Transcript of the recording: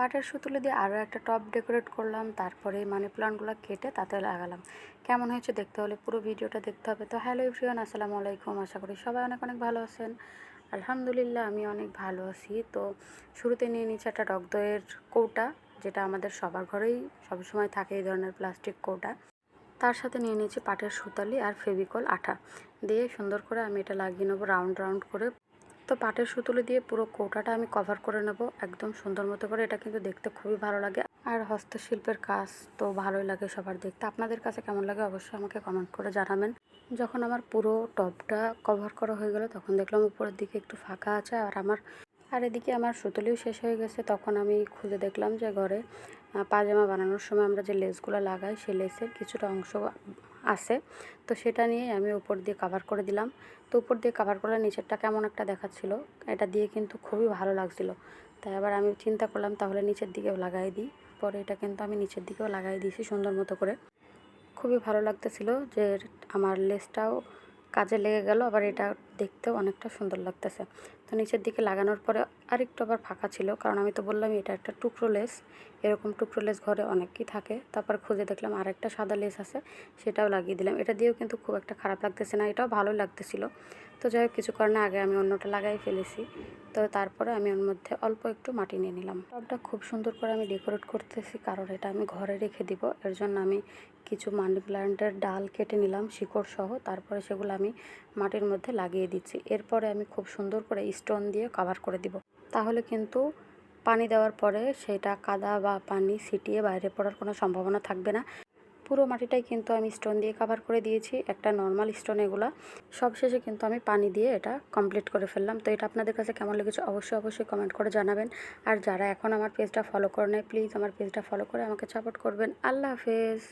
পাটের সুতুলি দিয়ে আরও একটা টপ ডেকোরেট করলাম, তারপরে মানি প্লান্টগুলো কেটে তাতে লাগালাম। কেমন হয়েছে দেখতে হলে পুরো ভিডিওটা দেখতে হবে। তো হ্যালো এভরিওয়ান, আসসালামু আলাইকুম। আশা করি সবাই অনেক অনেক ভালো আছেন। আলহামদুলিল্লাহ, আমি অনেক ভালো আছি। তো শুরুতে নিয়ে নিচ্ছি একটা টক দইয়ের কৌটা, যেটা আমাদের সবার ঘরেই সবসময় থাকে এই ধরনের প্লাস্টিক কৌটা। তার সাথে নিয়ে নিয়েছি পাটের সুতালি আর ফেভিকল আঠা। দিয়ে সুন্দর করে আমি এটা লাগিয়ে নেব রাউন্ড রাউন্ড করে। তো পাটের সুতুলি দিয়ে পুরো কৌটাটা আমি কভার করে নেব, একদম সুন্দর মতো করে। এটা কিন্তু দেখতে খুবই ভালো লাগে। আর হস্তশিল্পের কাজ তো ভালোই লাগে সবার দেখতে। আপনাদের কাছে কেমন লাগে অবশ্যই আমাকে কমেন্ট করে জানাবেন। যখন আমার পুরো টপটা কভার করা হয়ে গেল, তখন দেখলাম উপরের দিকে একটু ফাঁকা আছে। আর আমার, আর এদিকে আমার সুতুলিও শেষ হয়ে গেছে। তখন আমি খুঁজে দেখলাম যে ঘরে পাজামা বানানোর সময় আমরা যে লেসগুলো লাগাই, সেই লেসের কিছুটা অংশ আছে। তো সেটা নিয়ে আমি উপর দিয়ে কাভার করে দিলাম। তো উপর দিয়ে কাভার করলে নিচেরটা কেমন একটা দেখাচ্ছিল, এটা দিয়ে কিন্তু খুবই ভালো লাগছিল। তাই আবার আমি চিন্তা করলাম, তাহলে নিচের দিকেও লাগাই দিই। পরে এটা কিন্তু আমি নিচের দিকেও লাগাই দিয়েছি সুন্দর মতো করে। খুবই ভালো লাগতেছিল যে আমার লেসটাও কাজে লেগে গেল, আবার এটা দেখতেও অনেকটা সুন্দর লাগতেছে। তো নিচের দিকে লাগানোর পরে আরেকটু আবার ফাঁকা ছিল, কারণ আমি তো বললাম এটা একটা টুকরো লেস, এরকম টুকরো লেস ঘরে অনেকই থাকে। তারপর খুঁজে দেখলাম আরেকটা সাদা লেস আছে, সেটাও লাগিয়ে দিলাম। এটা দিয়েও কিন্তু খুব একটা খারাপ লাগতেছে না, এটাও ভালো লাগতেছিল। তো যাই হোক কিছু কারণে আগে আমি অন্যটা লাগাই ফেলেছি। তো তারপরে আমি ওর মধ্যে অল্প একটু মাটি নিয়ে নিলাম। টবটা খুব সুন্দর করে আমি ডেকোরেট করতেছি, কারণ এটা আমি ঘরে রেখে দিব। এর জন্য আমি কিছু মানি প্ল্যান্টের ডাল কেটে নিলাম, শিকড় সহ। তারপরে সেগুলো আমি মাটির মধ্যে লাগিয়ে দিচ্ছি। এরপরে আমি খুব সুন্দর করে স্টোন দিয়ে কভার করে দিব। তাহলে কিন্তু পানি দেওয়ার পরে সেটা কাদা বা পানি ছিটিয়ে বাইরে পড়ার কোনো সম্ভাবনা থাকবে না। পুরো মাটিটাই কিন্তু আমি স্টোন দিয়ে কাভার করে দিয়েছি, একটা নর্মাল স্টোন এগুলা। সবশেষে কিন্তু আমি পানি দিয়ে এটা কমপ্লিট করে ফেললাম। তো এটা আপনাদের কাছে কেমন লেগেছে অবশ্যই অবশ্যই কমেন্ট করে জানাবেন। আর যারা এখন আমার পেজটা ফলো করে নেয় প্লিজ আমার পেজটা ফলো করে আমাকে সাপোর্ট করবেন। আল্লাহ হাফেজ।